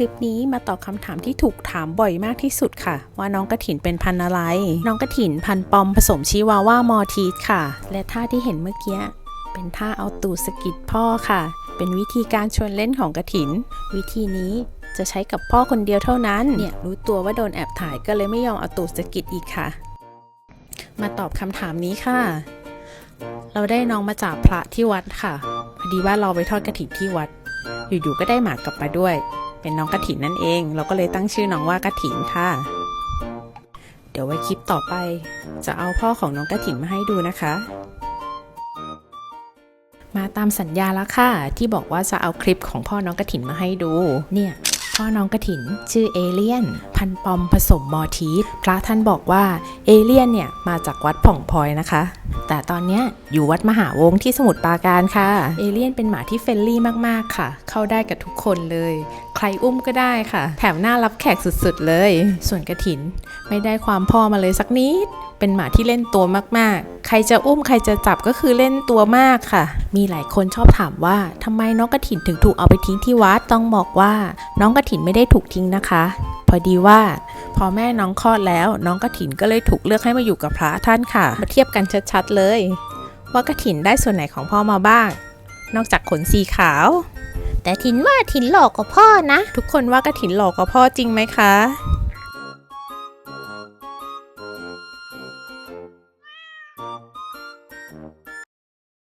ลิปนี้มาตอบคำถามที่ถูกถามบ่อยมากที่สุดค่ะ ว่าน้องกระถินเป็นพันอะไร น้องกระถินพันปอมผสมชิวาว่ามอทีสค่ะ และท่าที่เห็นเมื่อกี้เป็นท่าเอาตูดสกิดพ่อค่ะ เป็นวิธีการชวนเล่นของกระถิน วิธีนี้จะใช้กับพ่อคนเดียวเท่านั้น เนี่ยรู้ตัวว่าโดนแอบถ่ายก็เลยไม่ยอมเอาตูดสกิดอีกค่ะ มาตอบคำถามนี้ค่ะ เราได้น้องมาจากพระที่วัดค่ะ พอดีว่าเราไปทอดกระถินที่วัด อยู่ๆก็ได้หมากลับมาด้วย เป็นน้องกระถินนั่นเอง เราก็เลยตั้งชื่อน้องว่ากระถินค่ะ เดี๋ยวไว้คลิปต่อไป จะเอาพ่อของน้องกระถินมาให้ดูนะคะ มาตามสัญญาแล้วค่ะ ที่บอกว่าจะเอาคลิปของพ่อน้องกระถินมาให้ดู เนี่ยพ่อน้องกระถิน ชื่อเอเลียน พันปอมผสมมอทีสพระท่านบอกว่าเอเลียนเนี่ยมาจากวัดผ่องพลอยนะคะ แต่ตอนนี้อยู่วัดมหาวงศ์ที่สมุทรปราการค่ะ เอเลียนเป็นหมาที่เฟรนลี่มากๆค่ะ เข้าได้กับทุกคนเลย ใครอุ้มก็ได้ค่ะ แถมน่ารับแขกสุดๆเลย ส่วนกระถินไม่ได้ความพ่อมาเลยสักนิด เป็นหมาที่เล่นตัวมากๆ ใครจะอุ้มใครจะจับก็คือเล่นตัวมากค่ะ มีหลายคนชอบถามว่าทำไมน้องกระถินถึงถูกเอาไปทิ้งที่วัดต้องบอกว่า น้องกระถินไม่ได้ถูกทิ้งนะคะ พอดีว่า พอแม่น้องคลอดแล้ว น้องกะถินก็เลยถูกเลือกให้มาอยู่กับพระท่านค่ะ มาเทียบกันชัดๆเลย ว่ากะถินได้ส่วนไหนของพ่อมาบ้าง นอกจากขนสีขาว แต่ถินว่าถินหลอกกว่าพ่อนะ ทุกคนว่ากะถินหลอกกว่าพ่อจริงไหมคะ